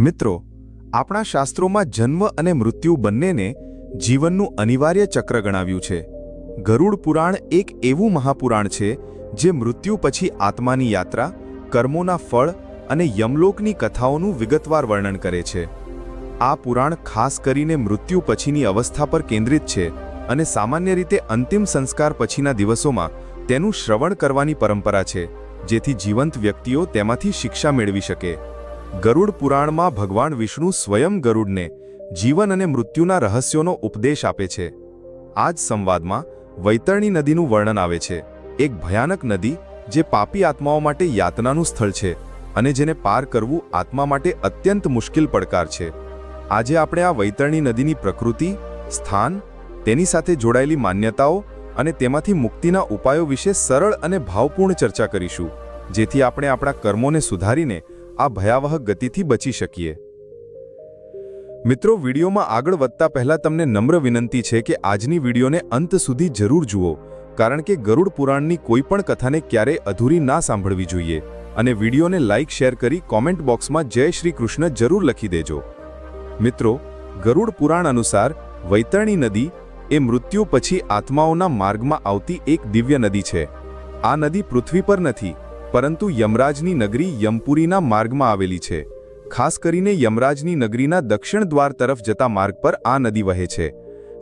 મિત્રો, આપણા શાસ્ત્રોમાં જન્મ અને મૃત્યુ બંનેને જીવનનું અનિવાર્ય ચક્ર ગણાવ્યું છે. ગરુડ પુરાણ એક એવું મહાપુરાણ છે, જે મૃત્યુ પછી આત્માની યાત્રા, કર્મોના ફળ અને યમલોકની કથાઓનું વિગતવાર વર્ણન કરે છે. આ પુરાણ ખાસ કરીને મૃત્યુ પછીની અવસ્થા પર કેન્દ્રિત છે અને સામાન્ય રીતે અંતિમ સંસ્કાર પછીના દિવસોમાં તેનું શ્રવણ કરવાની પરંપરા છે, જેથી જીવંત વ્યક્તિઓ તેમાંથી શિક્ષા મેળવી શકે. ગરુડ પુરાણમાં ભગવાન વિષ્ણુ સ્વયં ગરુડને જીવન અને મૃત્યુના રહસ્યોનો ઉપદેશ આપે છે. આ જ સંવાદમાં વૈતરણી નદીનું વર્ણન આવે છે. એક ભયાનક નદી જે પાપી આત્માઓ માટે યાતનાનું સ્થળ છે અને જેને પાર કરવું આત્મા માટે અત્યંત મુશ્કેલ પડકાર છે. આજે આપણે આ વૈતરણી નદીની પ્રકૃતિ, સ્થાન, તેની સાથે જોડાયેલી માન્યતાઓ અને તેમાંથી મુક્તિના ઉપાયો વિશે સરળ અને ભાવપૂર્ણ ચર્ચા કરીશું. જેથી આપણે આપણા કર્મોને સુધારીને આ ભયાવહ ગતિથી બચી શકીએ. મિત્રો, વિડીયોમાં આગળ વધતા પહેલા તમને નમ્ર વિનંતી છે કે આજની વિડીયોને અંત સુધી જરૂર જુઓ, કારણ કે ગરુડ પુરાણની કોઈ પણ કથાને ક્યારેય અધૂરી ના સાંભળવી જોઈએ. અને વિડીયોને લાઇક શેર કરી કોમેન્ટ બોક્સમાં જય શ્રી કૃષ્ણ જરૂર લખી દેજો. મિત્રો, ગરુડ પુરાણ અનુસાર વૈતરણી નદી એ મૃત્યુ પછી આત્માઓના માર્ગમાં આવતી એક દિવ્ય નદી છે. આ નદી પૃથ્વી પર નથી પરંતુ યમરાજની નગરી યમપુરીના માર્ગમાં આવેલી છે. ખાસ કરીને યમરાજની નગરીના દક્ષિણ દ્વાર તરફ જતા માર્ગ પર આ નદી વહે છે.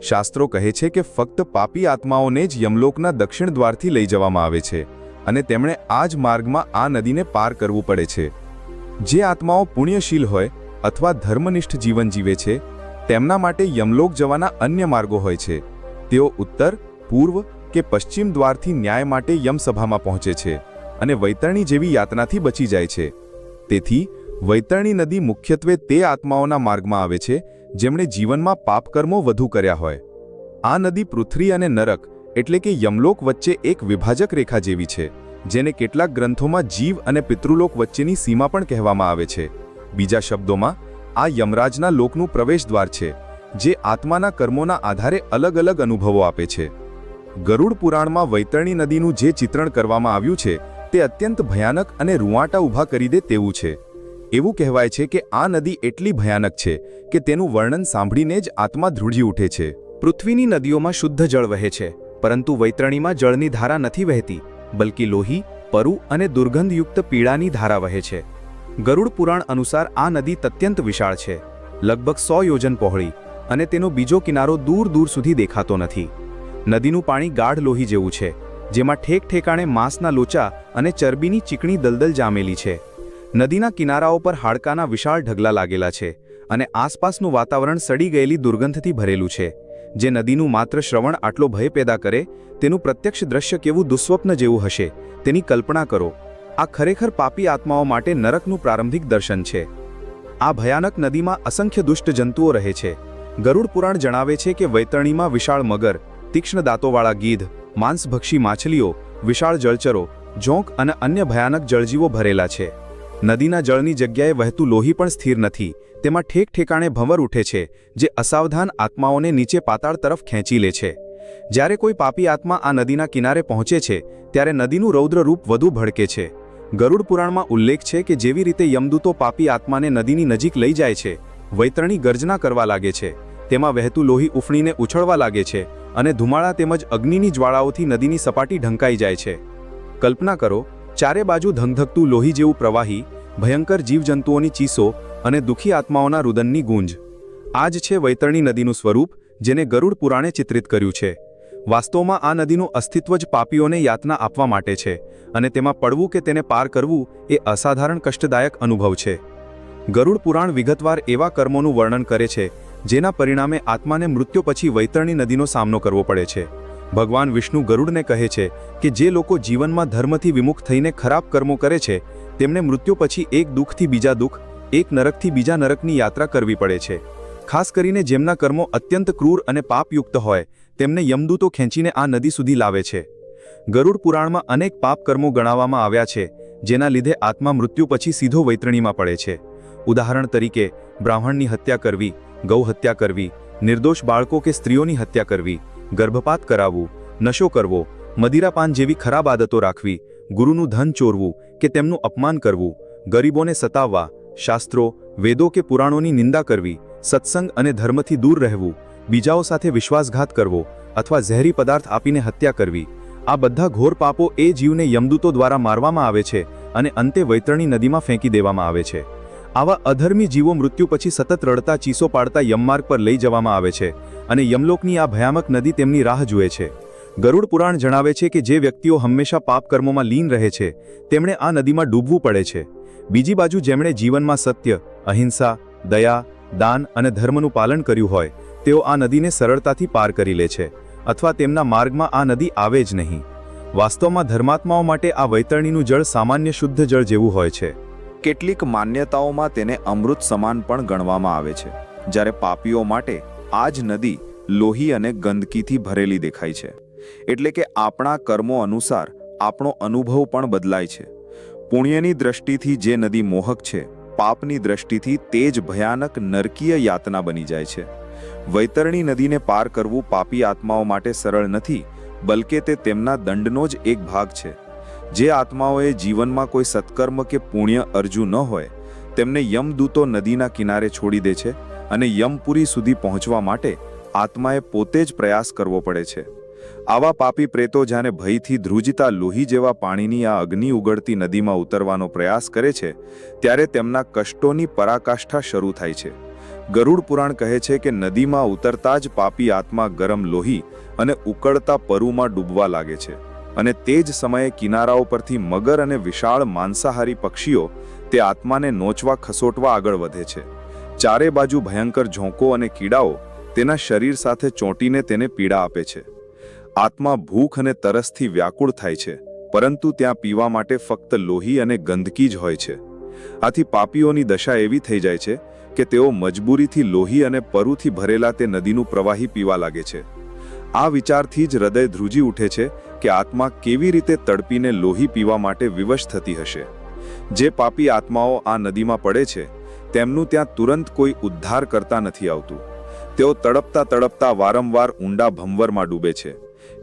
શાસ્ત્રો કહે છે કે ફક્ત પાપી આત્માઓને જ યમલોકના દક્ષિણ દ્વારથી લઈ જવામાં આવે છે અને તેમણે આ જ માર્ગમાં આ નદીને પાર કરવું પડે છે. જે આત્માઓ પુણ્યશીલ હોય અથવા ધર્મનિષ્ઠ જીવન જીવે છે, તેમના માટે યમલોક જવાના અન્ય માર્ગો હોય છે. તેઓ ઉત્તર, પૂર્વ કે પશ્ચિમ દ્વારથી ન્યાય માટે યમસભામાં પહોંચે છે. અને વૈતરણી જેવી યાતનાથી બચી જાય છે. તેથી, વૈતરણી નદી મુખ્યત્વે તે આત્માઓના માર્ગમાં આવે છે, જેમણે જીવનમાં પાપકર્મો વધુ કર્યા હોય. આ નદી પૃથ્વી અને નરક, એટલે કે યમલોક વચ્ચે એક વિભાજક રેખા જેવી છે, જેને કેટલાક ગ્રંથોમાં જીવ અને પિતૃલોક વચ્ચેની સીમા પણ કહેવામાં આવે છે. બીજા શબ્દોમાં, આ યમરાજના લોકનું પ્રવેશદ્વાર છે, જે આત્માના કર્મોના આધારે અલગ અલગ અનુભવો આપે છે. ગરુડ પુરાણમાં વૈતરણી નદીનું જે ચિત્રણ કરવામાં આવ્યું છે તે અત્યંત ભયાનક અને રૂવાટા ઊભા કરી દે તેવું છે. એવું કહેવાય છે કે આ નદી એટલી ભયાનક છે કે તેનું વર્ણન સાંભળીને જ આત્મા ધ્રુજી ઉઠે છે. પૃથ્વીની નદીઓમાં શુદ્ધ જળ વહે છે, પરંતુ વૈતરણીમાં જળની ધારા નથી વહેતી, બલકી લોહી, પરુ અને દુર્ગંધયુક્ત પીળાની ધારા વહે છે. ગરુડ પુરાણ અનુસાર આ નદી અત્યંત વિશાળ છે, લગભગ સો યોજન પહોળી અને તેનો બીજો કિનારો દૂર દૂર સુધી દેખાતો નથી. નદીનું પાણી ગાઢ લોહી જેવું છે જેમાં ઠેક ઠેકાણે માંસના લોચા અને ચરબીની ચીકણી દલદલ જામેલી છે. નદીના કિનારાઓ પર હાડકાના વિશાળ ઢગલા લાગેલા છે અને આસપાસનું વાતાવરણ સડી ગયેલી દુર્ગંધથી ભરેલું છે. જે નદીનું માત્ર શ્રવણ આટલો ભય પેદા કરે, તેનું પ્રત્યક્ષ દ્રશ્ય કેવું દુસ્વપ્ન જેવું હશે, તેની કલ્પના કરો. આ ખરેખર પાપી આત્માઓ માટે નરકનું પ્રારંભિક દર્શન છે. આ ભયાનક નદીમાં અસંખ્ય દુષ્ટ જંતુઓ રહે છે. ગરુડ પુરાણ જણાવે છે કે વૈતરણીમાં વિશાળ મગર તીક્ષ્ણ દાંતોવાળા ગીધ, માંસભક્ષી માછલીઓ, વિશાળ જળચરો જોંક અને અન્ય ભયાનક જળજીવો ભરેલા છે. નદીના જળની જગ્યાએ વહેતું લોહી પણ સ્થિર નથી. તેમાં ઠેક ઠેકાણે ભંવર ઉઠે છે, જે અસાવધાન આત્માઓને નીચે પાતાળ તરફ ખેંચી લે છે. જ્યારે કોઈ પાપી આત્મા આ નદીના કિનારે પહોંચે છે, ત્યારે નદીનું રૌદ્ર રૂપ વધુ ભડકે છે. ગરુડ પુરાણમાં ઉલ્લેખ છે કે જેવી રીતે યમદૂતો પાપી આત્માને નદીની નજીક લઈ જાય છે, વૈતરણી ગર્જના કરવા લાગે છે. તેમાં વહેતું લોહી ઉફણીને ઉછળવા લાગે છે અને ધુમાળા તેમજ અગ્નિની જ્વાળાઓથી નદીની સપાટી ઢંકાઈ જાય છે. કલ્પના કરો, ચારે બાજુ ધંધકતું લોહી જેવું પ્રવાહી, ભયંકર જીવજંતુઓની ચીસો અને દુઃખી આત્માઓના રુદનની ગુંજ. આ જ છે વૈતરણી નદીનું સ્વરૂપ, જેને ગરુડ પુરાણે ચિત્રિત કર્યું છે. વાસ્તવમાં આ નદીનું અસ્તિત્વ જ પાપીઓને યાતના આપવા માટે છે અને તેમાં પડવું કે તેને પાર કરવું એ અસાધારણ કષ્ટદાયક અનુભવ છે. ગરુડ પુરાણ વિગતવાર એવા કર્મોનું વર્ણન કરે છે જેના પરિણામે આત્માને મૃત્યુ પછી વૈતરણી નદીનો સામનો કરવો પડે છે. ભગવાન વિષ્ણુ ગરુડને કહે છે કે જે લોકો જીવનમાં ધર્મથી વિમુખ થઈને ખરાબ કર્મો કરે છે, તેમને મૃત્યુ પછી એક દુઃખથી બીજા દુઃખ, એક નરકથી બીજા નરકની યાત્રા કરવી પડે છે. ખાસ કરીને જેમના કર્મો અત્યંત ક્રૂર અને પાપયુક્ત હોય, તેમને યમદૂતો ખેંચીને આ નદી સુધી લાવે છે. ગરુડ પુરાણમાં અનેક પાપ કર્મો ગણાવવામાં આવ્યા છે, જેના લીધે આત્મા મૃત્યુ પછી સીધો વૈતરણીમાં પડે છે. ઉદાહરણ તરીકે, બ્રાહ્મણની હત્યા કરવી ગૌ હત્યા કરવી, નિર્દોષ બાળકો કે સ્ત્રીઓની હત્યા કરવી, ગર્ભપાત કરાવવું, નશો કરવો, મદિરાપાન જેવી ખરાબ આદતો રાખવી, ગુરુનું ધન ચોરવું કે તેમનું અપમાન કરવું, ગરીબોને સતાવવા, શાસ્ત્રો, વેદો કે પુરાણોની નિંદા કરવી, સત્સંગ અને ધર્મથી દૂર રહેવું, બીજાઓ સાથે વિશ્વાસઘાત કરવો અથવા ઝેરી પદાર્થ આપીને હત્યા કરવી. આ બધા ઘોર પાપો એ જીવને યમદૂતો દ્વારા મારવામાં આવે છે અને અંતે વૈતરણી નદીમાં ફેંકી દેવામાં આવે છે. આવા અધર્મી જીવો મૃત્યુ પછી સતત રડતા ચીસો પાડતા યમમાર્ગ પર લઈ જવામાં આવે છે અને યમલોકની આ ભયામક નદી તેમની રાહ જુએ છે. ગરુડ પુરાણ જણાવે છે કે જે વ્યક્તિઓ હંમેશા પાપ કર્મોમાં લીન રહે છે, તેમણે આ નદીમાં ડૂબવું પડે છે. બીજી બાજુ જેમણે જીવનમાં સત્ય, અહિંસા, દયા, દાન અને ધર્મનું પાલન કર્યું હોય, તેઓ આ નદીને સરળતાથી પાર કરી લે છે અથવા તેમના માર્ગમાં આ નદી આવે જ નહીં. વાસ્તવમાં ધર્માત્માઓ માટે આ વૈતરણીનું જળ સામાન્ય શુદ્ધ જળ જેવું હોય છે. કેટલીક માન્યતાઓમાં તેને અમૃત સમાન પણ ગણવામાં આવે છે, જ્યારે પાપીઓ માટે આ જ નદી લોહી અને ગંદકીથી ભરેલી દેખાય છે. એટલે કે આપણા કર્મો અનુસાર આપણો અનુભવ પણ બદલાય છે. પુણ્યની દ્રષ્ટિથી જે નદી મોહક છે, પાપની દ્રષ્ટિથી તે જ ભયાનક નરકીય યાતના બની જાય છે. વૈતરણી નદીને પાર કરવું પાપી આત્માઓ માટે સરળ નથી, બલકે તે તેમના દંડનો જ એક ભાગ છે. જે આત્માઓએ જીવનમાં કોઈ સત્કર્મ કે પુણ્ય અરજુ ન હોય, તેમને યમદૂતો નદીના કિનારે છોડી દે છે અને યમપુરી સુધી પહોંચવા માટે આત્માએ પોતે જ પ્રયાસ કરવો પડે છે. આવા પાપી પ્રેતો જાણે ભયથી ધ્રુજતા લોહી જેવા પાણીની આ અગ્નિ ઉગડતી નદીમાં ઉતરવાનો પ્રયાસ કરે છે, ત્યારે તેમના કષ્ટોની પરાકાષ્ઠા શરૂ થાય છે. ગરુડ પુરાણ કહે છે કે નદીમાં ઉતરતા જ પાપી આત્મા ગરમ લોહી અને ઉકળતા પરુમાં ડૂબવા લાગે છે. અને તે જ સમયે કિનારાઓ પરથી મગર અને વિશાળ માંસાહારી પક્ષીઓ તે આત્માને નોચવા ખસોટવા આગળ વધે છે. ચારે બાજુ ભયંકર ઝોંકો અને કીડાઓ તેના શરીર સાથે ચોંટીને તેને પીડા આપે છે. આત્મા ભૂખ અને તરસથી વ્યાકુળ થાય છે, પરંતુ ત્યાં પીવા માટે ફક્ત લોહી અને ગંદકી જ હોય છે. આથી પાપીઓની દશા એવી થઈ જાય છે કે તેઓ મજબૂરીથી લોહી અને પરુથી ભરેલા તે નદીનું પ્રવાહી પીવા લાગે છે. આ વિચારથી જ હૃદય ધ્રુજી ઉઠે છે કે આત્મા કેવી રીતે તડપીને લોહી પીવા માટે વિવશ થતી હશે. જે પાપી આત્માઓ આ નદીમાં પડે છે, તેમનું ત્યાં તુરંત કોઈ ઉદ્ધાર કરતા નથી આવતું. તેઓ તડપતા તડપતા વારંવાર ઊંડા ભંવરમાં ડૂબે છે,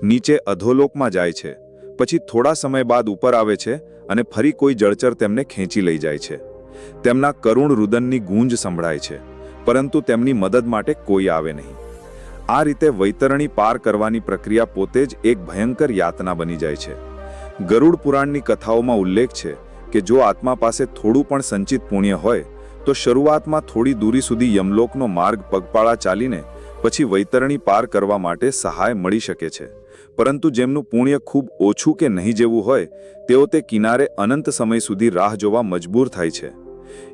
નીચે અધોલોકમાં જાય છે, પછી થોડા સમય બાદ ઉપર આવે છે અને ફરી કોઈ જળચર તેમને ખેંચી લઈ જાય છે. તેમના કરુણ રુદનની ગૂંજ સંભળાય છે, પરંતુ તેમની મદદ માટે કોઈ આવે નહીં. આ રીતે વૈતરણી પાર કરવાની પ્રક્રિયા પોતે જ એક ભયંકર યાતના બની જાય છે. ગરુડ પુરાણની કથાઓમાં ઉલ્લેખ છે કે જો આત્મા પાસે થોડું પણ સંચિત પુણ્ય હોય, તો શરૂઆતમાં થોડી દૂરી સુધી યમલોકનો માર્ગ પગપાળા ચાલીને પછી વૈતરણી પાર કરવા માટે સહાય મળી શકે છે. પરંતુ જેમનું પુણ્ય ખૂબ ઓછું કે નહીં જેવું હોય, તેઓ તે કિનારે અનંત સમય સુધી રાહ જોવા મજબૂર થાય છે.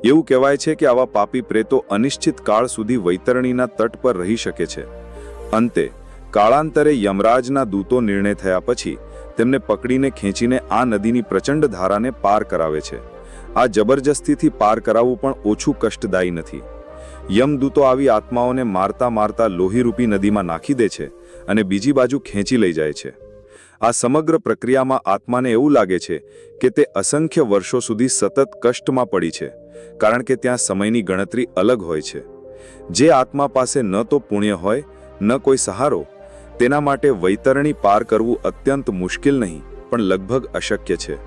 એવું કહેવાય છે કે આવા પાપી પ્રેતો અનિશ્ચિત કાળ સુધી વૈતરણીના તટ પર રહી શકે છે. અંતે કાળાંતરે યમરાજના દૂતો નિર્ણય થયા પછી તેમને પકડીને ખેંચીને આ નદીની પ્રચંડ ધારાને પાર કરાવે છે. આ જબરજસ્તીથી પાર કરાવવું પણ ઓછું કષ્ટદાયી નથી. યમદૂતો આવી આત્માઓને મારતા મારતા લોહીરૂપી નદીમાં નાખી દે છે અને બીજી બાજુ ખેંચી લઈ જાય છે. આ સમગ્ર પ્રક્રિયામાં આત્માને એવું લાગે છે કે તે અસંખ્ય વર્ષો સુધી સતત કષ્ટમાં પડી છે, કારણ કે ત્યાં સમયની ગણતરી અલગ હોય છે. જે આત્મા પાસે ન તો પુણ્ય હોય ન કોઈ સહારો, તેના માટે વૈતરણી પાર કરવું અત્યંત મુશ્કેલ નહીં, પણ લગભગ અશક્ય છે.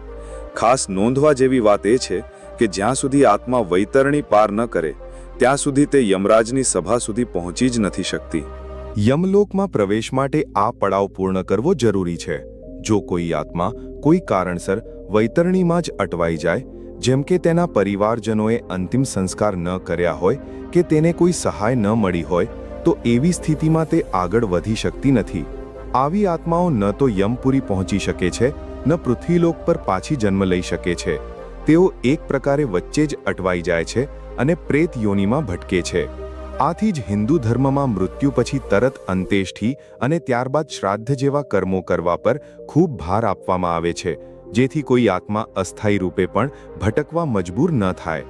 ખાસ નોંધવા જેવી વાત એ છે કે જ્યાં સુધી આત્મા વૈતરણી પાર ન કરે, ત્યાં સુધી તે યમરાજની સભા સુધી પહોંચી જ નથી શકતી. યમલોકમાં પ્રવેશ માટે આ પડાવ પૂર્ણ કરવો જરૂરી છે. જો કોઈ આત્મા કોઈ કારણસર વૈતરણીમાં જ અટવાઈ જાય, જેમ કે તેના પરિવારજનોએ અંતિમ સંસ્કાર ન કર્યા હોય, કે તેને કોઈ સહાય ન મળી હોય તો એવી સ્થિતિમાં તે આગળ વધી શકતી નથી. આવી આત્માઓ ન તો યમપુરી પહોંચી શકે છે, ન પૃથ્વીલોક પર પાછી જન્મ લઈ શકે છે. તેઓ એક પ્રકારે વચ્ચે જ અટવાઈ જાય છે અને પ્રેત યોનિમાં ભટકે છે. આથી જ હિન્દુ ધર્મમાં મૃત્યુ પછી તરત અંતેષ્ઠી અને ત્યારબાદ શ્રાદ્ધ જેવા કર્મો કરવા પર ખૂબ ભાર આપવામાં આવે છે, જેથી કોઈ આત્મા અસ્થાયી રૂપે પણ ભટકવા મજબૂર ન થાય.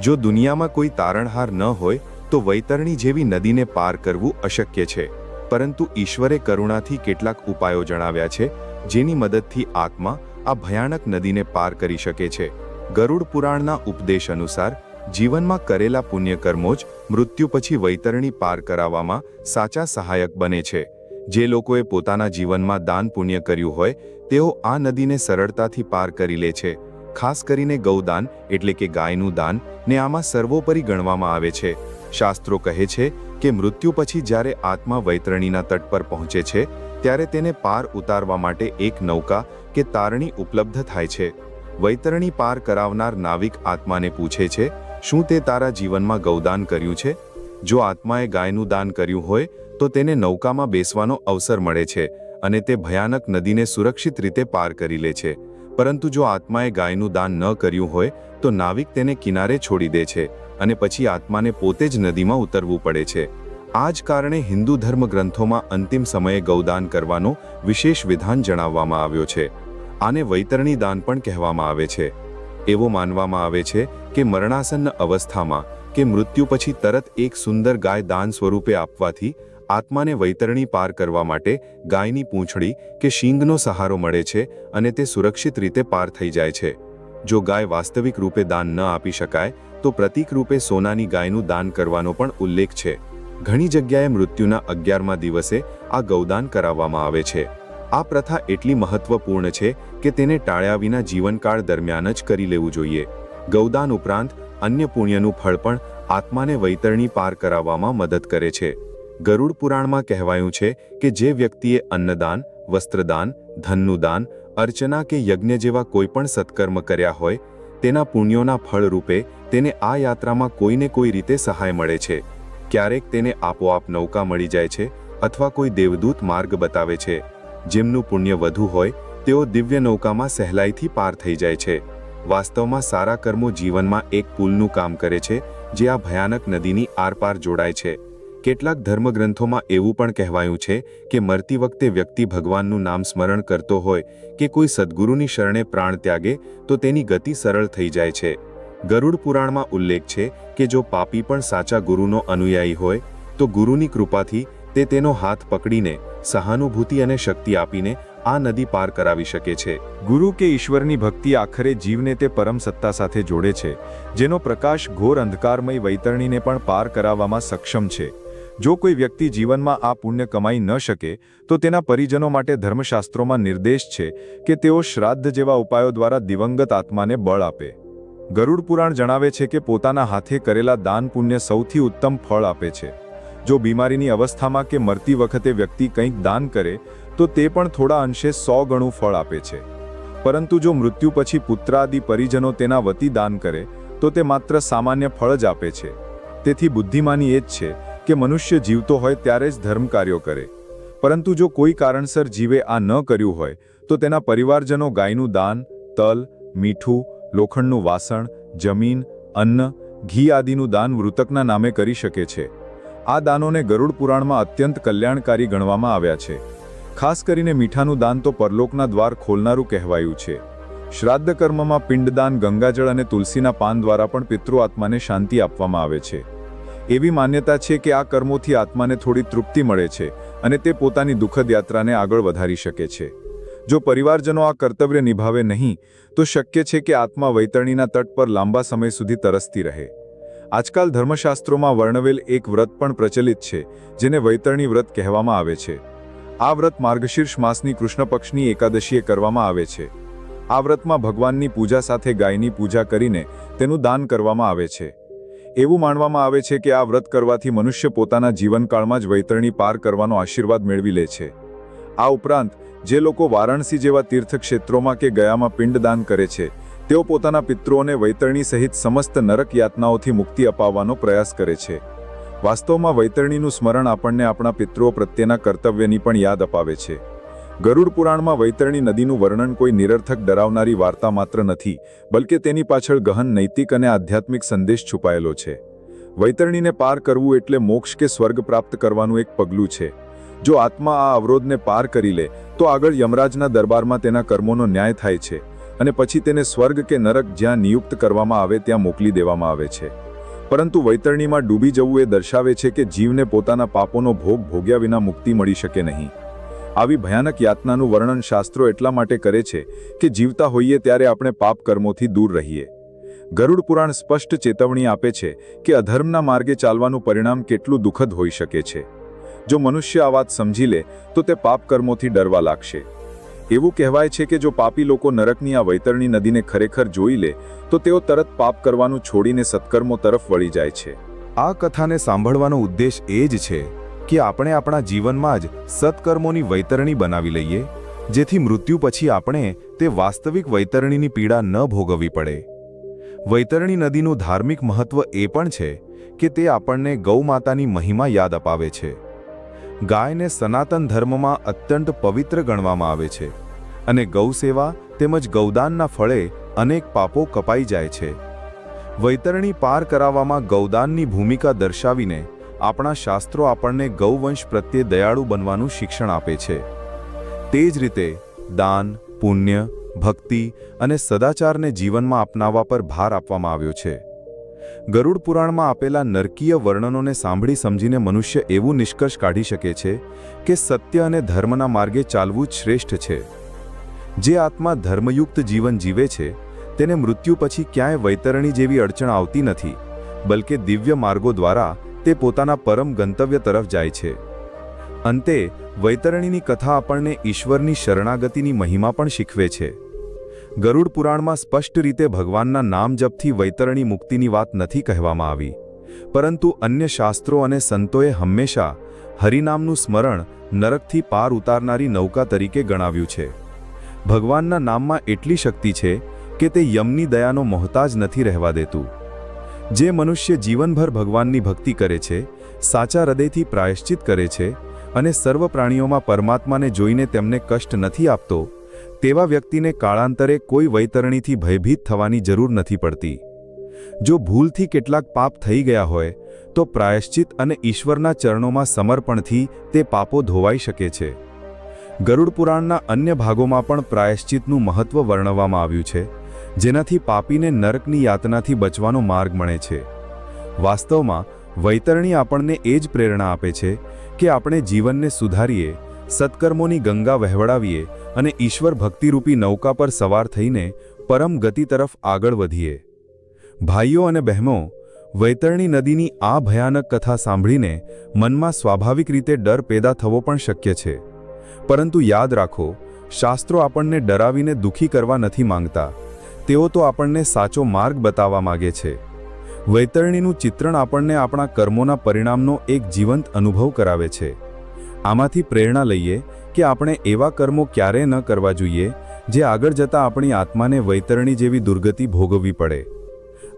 જો દુનિયામાં કોઈ તારણહાર ન હોય તો વૈતરણી જેવી નદીને પાર કરવું અશક્ય છે. પરંતુ ઈશ્વરે કરુણાથી કેટલાક ઉપાયો જણાવ્યા છે, જેની મદદથી આત્મા આ ભયાનક નદીને પાર કરી શકે છે. ગરુડ પુરાણના ઉપદેશ અનુસાર, જીવનમાં કરેલા પુણ્યકર્મો જ મૃત્યુ પછી વૈતરણી પાર કરાવવામાં સાચા સહાયક બને છે. જે લોકોએ પોતાના જીવનમાં દાન પુણ્ય કર્યું હોય, તેઓ આ નદીને સરળતાથી પાર કરી લે છે. ખાસ કરીને ગૌદાન એટલે કે ગાયનું દાન ને આમાં સર્વોપરી ગણવામાં આવે છે. શાસ્ત્રો કહે છે કે મૃત્યુ પછી જ્યારે આત્મા વૈતરણીના તટ પર પહોંચે છે, ત્યારે તેને પાર ઉતારવા માટે એક નૌકા કે તારણી ઉપલબ્ધ થાય છે. વૈતરણી પાર કરાવનાર નાવિક આત્માને પૂછે છે, શું તે તારા જીવનમાં ગૌદાન કર્યું છે? જો આત્માએ ગાયનું દાન કર્યું હોય, તો તેને નૌકામાં બેસવાનો અવસર મળે છે અને તે ભયાનક નદીને સુરક્ષિત રીતે પાર કરી લે છે. પરંતુ જો આત્માએ ગાયનું દાન ન કર્યું હોય, તો નાવિક તેને કિનારે છોડી દે છે. અને પછી આત્માને પોતે જ નદીમાં ઉતરવું પડે છે. આ જ કારણે હિન્દુ ધર્મ ગ્રંથોમાં અંતિમ સમયે ગૌદાન કરવાનો વિશેષ વિધાન જણાવવામાં આવ્યો છે. આને વૈતરણી દાન પણ કહેવામાં આવે છે. એવો માનવામાં આવે છે કે મરણાસન્ન અવસ્થામાં કે મૃત્યુ પછી તરત એક સુંદર ગાય દાન સ્વરૂપે આપવાથી આત્માને વૈતરણી પાર કરવા માટે ગાયની પૂંછડી કે શીંગનો સહારો મળે છે અને તે સુરક્ષિત રીતે પાર થઈ જાય છે. જો ગાય વાસ્તવિક રૂપે દાન ન આપી શકાય તો પ્રતિકરૂપે સોનાની ગાયનું દાન કરવાનો પણ ઉલ્લેખ છે. ઘણી જગ્યાએ મૃત્યુના અગિયારમા દિવસે આ ગૌદાન કરાવવામાં આવે છે. આ પ્રથા એટલી મહત્વપૂર્ણ છે કે તેને ટાળ્યા વિના જીવનકાળ દરમિયાન જ કરી લેવું જોઈએ. ગૌદાન ઉપરાંત અન્ય પુણ્યનું ફળ પણ આત્માને વૈતરણી પાર કરાવવામાં મદદ કરે છે. ગરુડ પુરાણમાં કહેવાયું છે કે જે વ્યક્તિએ અન્નદાન, વસ્ત્રદાન, ધનનું દાન, અર્ચના કે યજ્ઞ જેવા કોઈ પણ સત્કર્મ કર્યા હોય તેના પુણ્યોના ફળ રૂપે તેને આ યાત્રામાં કોઈને કોઈ રીતે સહાય મળે છે. ક્યારેક તેને આપોઆપ નૌકા મળી જાય છે અથવા કોઈ દેવદૂત માર્ગ બતાવે છે. જેમનું પુણ્ય વધુ હોય, તેઓ દિવ્ય નૌકામાં સહેલાઈથી પાર થઈ જાય છે. વાસ્તવમાં સારા કર્મો જીવનમાં એક પુલનું કામ કરે છે, જે આ ભયાનક નદીની આરપાર જોડાય છે. કેટલાક ધર્મગ્રંથોમાં એવું પણ કહેવાયું છે કે મરતી વખતે વ્યક્તિ ભગવાનનું નામ સ્મરણ કરતો હોય કે કોઈ સદ્ગુરુની શરણે પ્રાણ ત્યાગે, તો તેની ગતિ સરળ થઈ જાય છે. ગરુડ પુરાણમાં ઉલ્લેખ છે કે જો પાપી પણ સાચા ગુરુનો અનુયાયી હોય, તો ગુરુની કૃપાથી તે તેનો હાથ પકડીને, સહાનુભૂતિ અને શક્તિ આપીને આ નદી પાર કરાવી શકે છે. ગુરુ કે ઈશ્વરની ભક્તિ આખરે જીવને તે પરમ સત્તા સાથે જોડે છે, જેનો પ્રકાશ ઘોર અંધકારમય વૈતરણીને પણ પાર કરાવવામાં સક્ષમ છે. જો કોઈ વ્યક્તિ જીવનમાં આ પુણ્ય કમાઈ ન શકે, તો તેના પરિજનો માટે ધર્મશાસ્ત્રોમાં નિર્દેશ છે કે તેઓ શ્રાદ્ધ જેવા ઉપાયો દ્વારા દિવંગત આત્માને બળ આપે. ગરુડ પુરાણ જણાવે છે કે પોતાના હાથે કરેલા દાન પુણ્ય સૌથી ઉત્તમ ફળ આપે છે. જો બીમારીની અવસ્થામાં કે મરતી વખતે વ્યક્તિ કંઈક દાન કરે, તો તે પણ થોડા અંશે સો ગણું ફળ આપે છે. પરંતુ જો મૃત્યુ પછી પુત્રાદિ પરિજનો તેના વતી દાન કરે, તો તે માત્ર સામાન્ય ફળ જ આપે છે. તેથી બુદ્ધિમાની એ જ છે કે મનુષ્ય જીવતો હોય ત્યારે જ ધર્મ કાર્યો કરે. પરંતુ જો કોઈ કારણસર જીવે આ ન કર્યું હોય, તો તેના પરિવારજનો ગાયનું દાન, તલ, મીઠું, લોખંડનું વાસણ, જમીન, અન્ન, ઘી આદિનું દાન મૃતકના નામે કરી શકે છે. આ દાનોને ગરુડ પુરાણમાં અત્યંત કલ્યાણકારી ગણવામાં આવ્યા છે. ખાસ કરીને મીઠાનું દાન તો પરલોકના દ્વાર ખોલનારું કહેવાયું છે. શ્રાદ્ધ કર્મમાં પિંડદાન, ગંગાજળ અને તુલસીના પાન દ્વારા પણ પિતૃ આત્માને શાંતિ આપવામાં આવે છે. એવી માન્યતા છે કે આ કર્મોથી આત્માને થોડી તૃપ્તિ મળે છે અને તે પોતાની દુઃખદ યાત્રાને આગળ વધારી શકે છે. જો પરિવારજનો આ કર્તવ્ય નિભાવે નહીં, તો શક્ય છે કે આત્મા વૈતરણીના તટ પર લાંબા સમય સુધી તરસતી રહે. આજકાલ ધર્મશાસ્ત્રોમાં વર્ણવેલ એક વ્રત પણ પ્રચલિત છે, જેને વૈતરણી વ્રત કહેવામાં આવે છે. આ વ્રત માર્ગશીર્ષ માસની કૃષ્ણ પક્ષની એકાદશીએ કરવામાં આવે છે. આ વ્રતમાં ભગવાનની પૂજા સાથે ગાયની પૂજા કરીને તેનું દાન કરવામાં આવે છે. એવું માનવામાં આવે છે કે આ વ્રત કરવાથી મનુષ્ય પોતાના જીવનકાળમાં જ વૈતરણી પાર કરવાનો આશીર્વાદ મેળવી લે છે. આ ઉપરાંત, જે લોકો વારાણસી જેવા તીર્થક્ષેત્રોમાં કે ગયામાં પિંડદાન કરે છે, તેઓ પોતાના પિતૃઓને વૈતરણી સહિત સમસ્ત નરક યાતનાઓથી મુક્તિ અપાવવાનો પ્રયાસ કરે છે. વાસ્તવમાં વૈતરણીનું સ્મરણ આપણને આપણા પિતૃઓ પ્રત્યેના કર્તવ્યની પણ યાદ અપાવે છે. ગરુડ પુરાણમાં વૈતરણી નદીનું વર્ણન કોઈ નિરર્થક ડરાવનારી વાર્તા માત્ર નથી, બલકે તેની પાછળ ગહન નૈતિક અને આધ્યાત્મિક સંદેશ છુપાયેલો છે. વૈતરણીને પાર કરવું એટલે મોક્ષ કે સ્વર્ગ પ્રાપ્ત કરવાનું એક પગલું છે. જો આત્મા આ અવરોધને પાર કરી લે, તો આગળ યમરાજના દરબારમાં તેના કર્મોનો ન્યાય થાય છે અને પછી તેને સ્વર્ગ કે નરક જ્યાં નિયુક્ત કરવામાં આવે ત્યાં મોકલી દેવામાં આવે છે. પરંતુ વૈતરણીમાં ડૂબી જવું એ દર્શાવે છે કે જીવને પોતાના પાપોનો ભોગ ભોગ્યા વિના મુક્તિ મળી શકે નહીં. આવી ભયાનક યાતનાનું વર્ણન શાસ્ત્રો એટલા માટે કરે છે કે જીવતા હોઈએ ત્યારે આપણે પાપ કર્મોથી દૂર રહીએ. ગરુડ પુરાણ સ્પષ્ટ ચેતવણી આપે છે કે અધર્મના માર્ગે ચાલવાનું પરિણામ કેટલું દુઃખદ હોઈ શકે છે. જો મનુષ્ય આ વાત સમજી લે, તો તે પાપ કર્મોથી ડરવા લાગશે. એવું કહેવાય છે કે જો પાપી લોકો નરકની આ વૈતરણી નદીને ખરેખર જોઈ લે, તો તેઓ તરત પાપ કરવાનું છોડીને સત્કર્મો તરફ વળી જાય છે. આ કથાને સાંભળવાનો ઉદ્દેશ એ જ છે કે આપણે આપણા જીવનમાં જ સત્કર્મોની વૈતરણી બનાવી લઈએ, જેથી મૃત્યુ પછી આપણે તે વાસ્તવિક વૈતરણીની પીડા ન ભોગવવી પડે. વૈતરણી નદીનું ધાર્મિક મહત્વ એ પણ છે કે તે આપણને ગૌમાતાની મહિમા યાદ અપાવે છે. ગાયને સનાતન ધર્મમાં અત્યંત પવિત્ર ગણવામાં આવે છે અને ગૌસેવા તેમજ ગૌદાનના ફળે અનેક પાપો કપાઈ જાય છે. વૈતરણી પાર કરાવવામાં ગૌદાનની ભૂમિકા દર્શાવીને આપણા શાસ્ત્રો આપણને ગૌવંશ પ્રત્યે દયાળુ બનવાનું શિક્ષણ આપે છે. તે જ રીતે, દાન, પુણ્ય, ભક્તિ અને સદાચારને જીવનમાં અપનાવવા પર ભાર આપવામાં આવ્યો છે. ગરુડ પુરાણમાં આપેલા નરકીય વર્ણનોને સાંભળી સમજીને મનુષ્ય એવું નિષ્કર્ષ કાઢી શકે છે કે સત્ય અને ધર્મના માર્ગે ચાલવું શ્રેષ્ઠ છે. જે આત્મા ધર્મયુક્ત જીવન જીવે છે, તેને મૃત્યુ પછી ક્યાંય વૈતરણી જેવી અડચણ આવતી નથી, બલકે દિવ્ય માર્ગો દ્વારા તે પોતાના પરમ ગંતવ્ય તરફ જાય છે. અંતે, વૈતરણીની કથા આપણને ઈશ્વરની શરણાગતિની મહિમા પણ શીખવે છે. ગરુડ પુરાણમાં સ્પષ્ટ રીતે ભગવાનના નામ જપથી વૈતરણી મુક્તિની વાત નથી કહેવામાં આવી. પરંતુ અન્ય શાસ્ત્રો અને સંતોએ હંમેશા હરિનામનું સ્મરણ નરકથી પાર ઉતારનારી નૌકા તરીકે ગણાવ્યું છે. ભગવાનના નામમાં એટલી શક્તિ છે કે તે યમની દયાનો મોહતાજ નથી રહેવા દેતું. જે મનુષ્ય જીવનભર ભગવાનની ભક્તિ કરે છે, સાચા હૃદયથી પ્રાયશ્ચિત કરે છે અને સર્વ પ્રાણીઓમાં પરમાત્માને જોઈને તેમને કષ્ટ નથી આપતો, તેવા વ્યક્તિને કાળાંતરે કોઈ વૈતરણીથી ભયભીત થવાની જરૂર નથી પડતી. જો ભૂલથી કેટલાક પાપ થઈ ગયા હોય, તો પ્રાયશ્ચિત અને ઈશ્વરના ચરણોમાં સમર્પણથી તે પાપો ધોવાઈ શકે છે. ગરુડ પુરાણના અન્ય ભાગોમાં પણ પ્રાયશ્ચિતનું મહત્વ વર્ણવવામાં આવ્યું છે જેનાથી પાપીને નરકની યાતનાથી બચવાનો માર્ગ મળે છે. વાસ્તવમાં, વૈતરણી આપણને એ જ પ્રેરણા આપે છે કે આપણે જીવનને સુધારીએ, સત્કર્મોની ગંગા વહેવડાવીએ અને ઈશ્વર ભક્તિરૂપી નૌકા પર સવાર થઈને પરમ ગતિ તરફ આગળ વધીએ. ભાઈઓ અને બહેનો, વૈતરણી નદીની આ ભયાનક કથા સાંભળીને મનમાં સ્વાભાવિક રીતે ડર પેદા થવો પણ શક્ય છે. પરંતુ યાદ રાખો, શાસ્ત્રો આપણને ડરાવીને દુઃખી કરવા નથી માંગતા. તેઓ તો આપણને સાચો માર્ગ બતાવવા માગે છે. વૈતરણીનું ચિત્રણ આપણને આપણા કર્મોના પરિણામનો એક જીવંત અનુભવ કરાવે છે. આમાંથી પ્રેરણા લઈએ કે આપણે એવા કર્મો ક્યારે ન કરવા જોઈએ, જે આગળ જતાં આપણી આત્માને વૈતરણી જેવી દુર્ગતિ ભોગવવી પડે.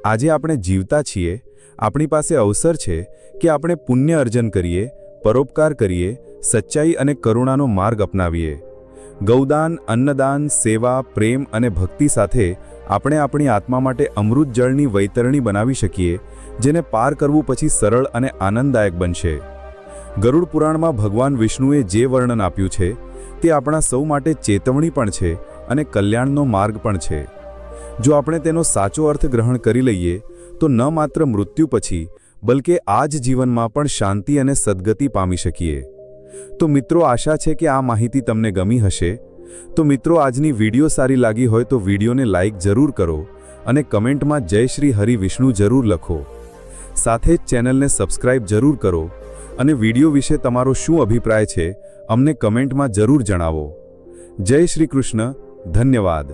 આજે આપણે જીવતા છીએ, આપણી પાસે અવસર છે કે આપણે પુણ્ય અર્જન કરીએ, પરોપકાર કરીએ, સચ્ચાઈ અને કરુણાનો માર્ગ અપનાવીએ. ગૌદાન, અન્નદાન, સેવા, પ્રેમ અને ભક્તિ સાથે આપણે આપણી આત્મા માટે અમૃત જળની વૈતરણી બનાવી શકીએ, જેને પાર કરવું પછી સરળ અને આનંદદાયક બનશે. ગરુડ પુરાણમાં ભગવાન વિષ્ણુએ જે વર્ણન આપ્યું છે, તે આપણા સૌ માટે ચેતવણી પણ છે અને કલ્યાણનો માર્ગ પણ છે. જો આપણે તેનો સાચો અર્થ ગ્રહણ કરી લઈએ, તો ન માત્ર મૃત્યુ પછી, બલકે આ જ જીવનમાં પણ શાંતિ અને સદગતિ પામી શકીએ. તો મિત્રો, આશા છે કે આ માહિતી તમને ગમી હશે. તો મિત્રો, આજની વીડિયો સારી લાગી હોય તો વિડીયોને લાઇક જરૂર કરો અને કમેન્ટમાં જય શ્રી હરિ વિષ્ણુ જરૂર લખો. સાથે જ ચેનલને સબસ્ક્રાઇબ જરૂર કરો અને વીડિયો વિશે તમારો શું અભિપ્રાય છે, અમને કમેન્ટમાં જરૂર જણાવો. જય શ્રી કૃષ્ણ, ધન્યવાદ.